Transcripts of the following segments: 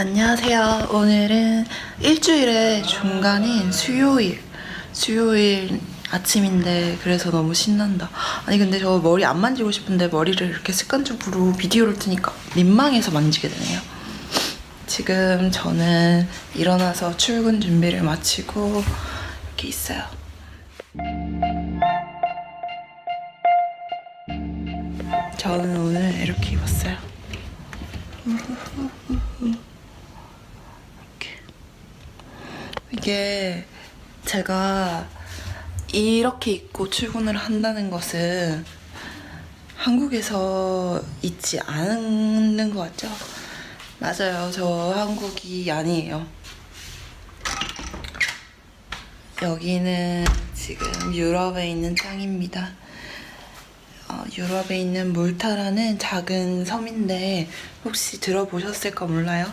안녕하세요. 오늘은 일주일의 중간인 수요일. 수요일 아침인데 그래서 너무 신난다. 아니 근데 저 머리 안 만지고 싶은데 머리를 이렇게 습관적으로 비디오를 트니까 민망해서 만지게 되네요. 지금 저는 일어나서 출근 준비를 마치고 이렇게 있어요. 저는 오늘 이렇게 입었어요. 이렇게. 이게 제가 이렇게 입고 출근을 한다는 것은 한국에서 있지 않는 것 같죠? 맞아요. 저 한국이 아니에요. 여기는 지금 유럽에 있는 땅입니다. 어, 유럽에 있는 몰타라는 작은 섬인데 혹시 들어보셨을까 몰라요?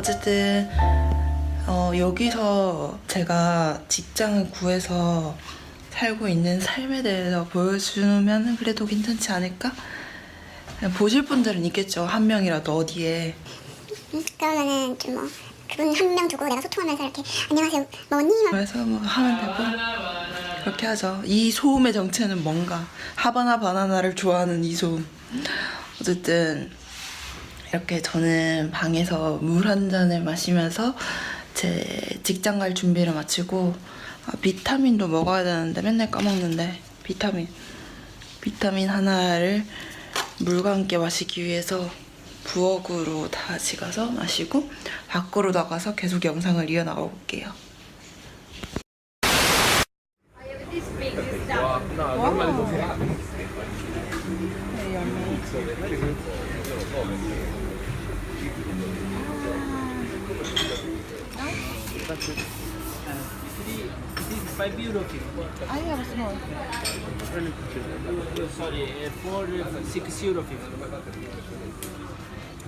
어쨌든 어, 여기서 제가 직장을 구해서 살고 있는 삶에 대해서 보여주면 그래도 괜찮지 않을까? 보실 분들은 있겠죠. 한 명이라도 어디에. 음, 그러면은 좀뭐 그분 한 명 두고 내가 소통하면서 이렇게 안녕하세요 뭐 언니 막 그래서 뭐 하면 되고 그렇게 하죠. 이 소음의 정체는 뭔가 하바나 바나나를 좋아하는 이 소음. 어쨌든 이렇게 저는 방에서 물 한 잔을 마시면서 제 직장 갈 준비를 마치고 아, 비타민도 먹어야 되는데 맨날 까먹는데 비타민 비타민 하나를 물과 함께 마시기 위해서 부엌으로 다시 가서 마시고 밖으로 나가서 계속 영상을 이어나가 볼게요. Uh, uh.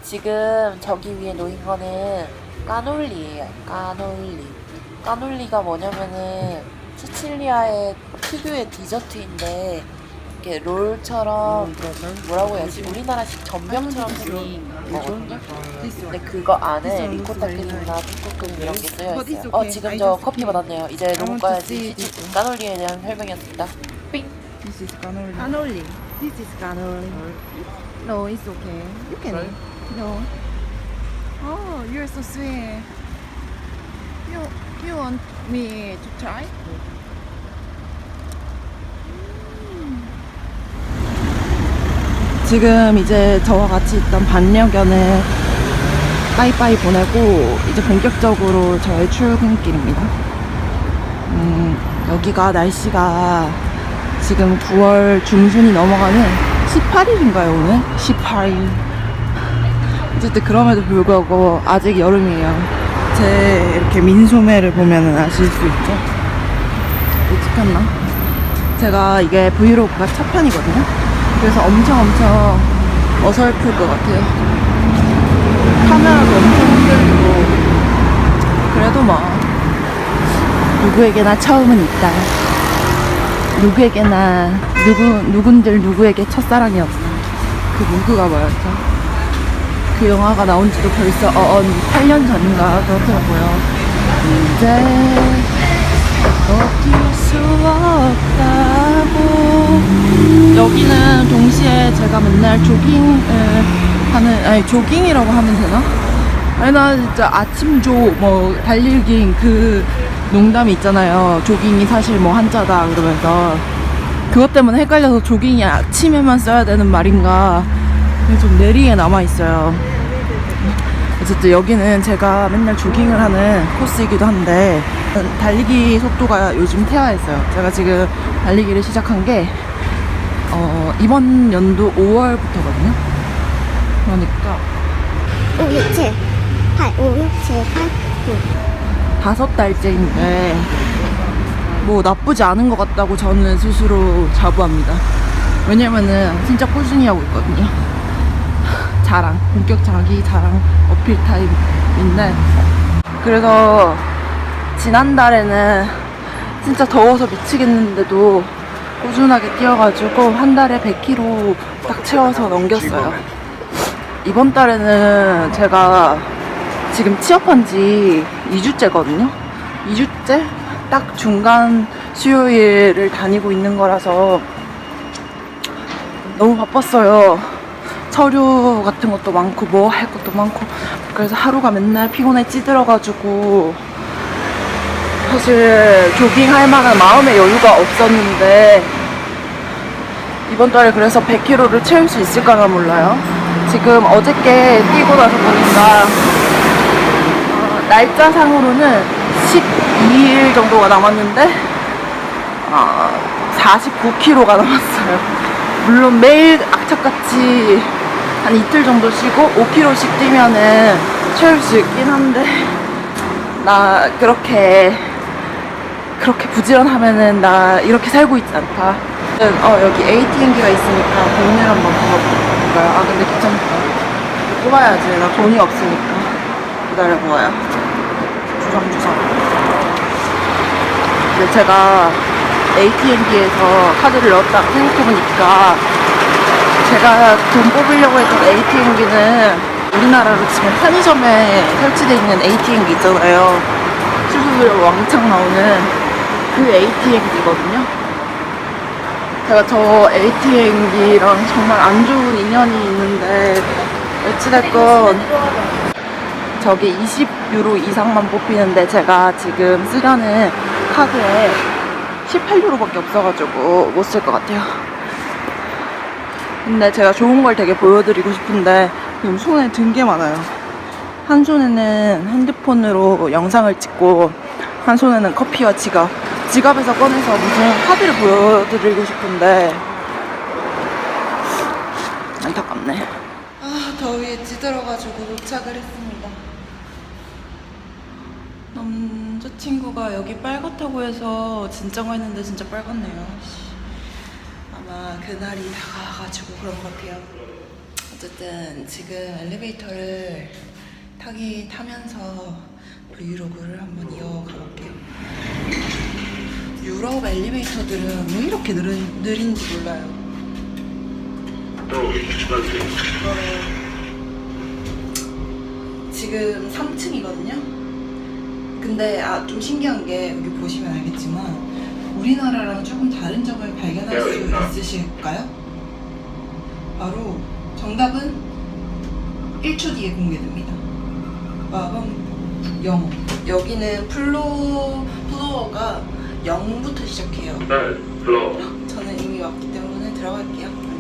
지금 저기 위에 놓인 거는 까놀리예요. 까놀리. 까놀리가 뭐냐면은 시칠리아의 특유의 디저트인데 이렇게 롤처럼 뭐라고 해야지? 우리나라식 전병처럼 생긴 거거든요. 근데 그거 안에 리코타 크림이나 초코 크림 이런 게 쓰여 있어요. 어 지금 저 커피 받았네요. 이제 녹음 꺼야지. 까놀리에 대한 설명이었습니다. 삥. This is cannoli. Cannoli. This is cannoli. No, it's okay. You can. No. Oh, you're so sweet. You you want me to try? 지금 이제 저와 같이 있던 반려견을 빠이빠이 보내고 이제 본격적으로 저의 출근길입니다. 음, 여기가 날씨가 지금 9월 중순이 넘어가는 18일인가요, 오늘? 18일. 어쨌든 그럼에도 불구하고 아직 여름이에요. 제 이렇게 민소매를 보면은 아실 수 있죠? 못 찍혔나? 제가 이게 브이로그가 첫 편이거든요. 그래서 엄청 엄청 어설플 것 같아요. 카메라도 엄청 흔들리고 그래도 뭐 누구에게나 처음은 있다. 누구에게나 누구 누군들 누구에게 첫사랑이었다. 그 누구가 뭐였죠? 그 영화가 나온 지도 벌써 어언 8년 전인가 그렇더라고요. 이제 버틸 수 없다고 여기는 동시에 제가 맨날 조깅을 하는 아니 조깅이라고 하면 되나? 아니 나 진짜 아침 조 뭐 달리기 그 농담이 있잖아요. 조깅이 사실 뭐 한자다 그러면서. 그것 때문에 헷갈려서 조깅이 아침에만 써야 되는 말인가. 좀 내리에 남아있어요 어쨌든 여기는 제가 맨날 조깅을 하는 코스이기도 한데 달리기 속도가 요즘 퇴화했어요. 제가 지금 달리기를 시작한 게 어, 이번 연도 5월부터거든요. 그러니까 5, 6, 7 8 5, 6, 7 8 9 다섯 달째인데 뭐 나쁘지 않은 것 같다고 저는 스스로 자부합니다. 왜냐면은 진짜 꾸준히 하고 있거든요. 자랑, 본격 자기 자랑 어필 타임인데 그래서 지난달에는 진짜 더워서 미치겠는데도 꾸준하게 뛰어가지고 한 달에 100km 딱 채워서 넘겼어요. 이번 달에는 제가 지금 취업한 지 2주째거든요. 2주째 딱 중간 수요일을 다니고 있는 거라서 너무 바빴어요. 서류 같은 것도 많고 뭐 할 것도 많고 그래서 하루가 맨날 피곤해 찌들어가지고 사실 조깅할 만한 마음의 여유가 없었는데 이번 달에 그래서 100km를 채울 수 있을까나 몰라요. 지금 어저께 뛰고 나서 보니까 어, 날짜상으로는 12일 정도가 남았는데 어, 49km가 남았어요. 물론 매일 악착같이 한 이틀 정도 쉬고 5km씩 뛰면은 채울 수 있긴 한데 나 그렇게 그렇게 부지런하면은 나 이렇게 살고 있지 않다. 어 여기 ATM기가 있으니까 돈을 한번 뽑아볼까요? 아 근데 귀찮다. 뽑아야지. 나 돈이 없으니까. 기다려봐요. 주섬주섬. 근데 제가 ATM기에서 카드를 넣었다가 생각해보니까 제가 돈 뽑으려고 했던 ATM기는 우리나라로 치면 편의점에 설치되어 있는 ATM기 있잖아요. 수수료 왕창 나오는 그 ATM기거든요. 제가 저 ATM기랑 정말 안 좋은 인연이 있는데 어찌됐건 저기 20유로 이상만 뽑히는데 제가 지금 쓰려는 카드에 18유로밖에 없어가지고 못 쓸 것 같아요. 근데 제가 좋은 걸 되게 보여드리고 싶은데 지금 손에 든 게 많아요. 한 손에는 핸드폰으로 영상을 찍고 한 손에는 커피와 지갑. 지갑에서 꺼내서 무슨 카드를 보여드리고 싶은데 안타깝네. 아 더위에 찌들어가지고 도착을 했습니다. 남자친구가 여기 빨갛다고 해서 진짜가 했는데 진짜 빨갛네요. 아마 그날이 다가와가지고 그런 것 같아요. 어쨌든 지금 엘리베이터를 타기 타면서 브이로그를 한번 이어가 볼게요. 유럽 엘리베이터들은 왜 이렇게 느린, 느린지 몰라요. 어, 지금 3층이거든요. 근데 아 좀 신기한 게 여기 보시면 알겠지만 우리나라랑 조금 다른 점을 발견할 수 있으실까요? 바로 정답은 1초 뒤에 공개됩니다. 빠밤 0. 여기는 플로 플로어가 0부터 시작해요. 저는 이미 왔기 때문에 들어갈게요.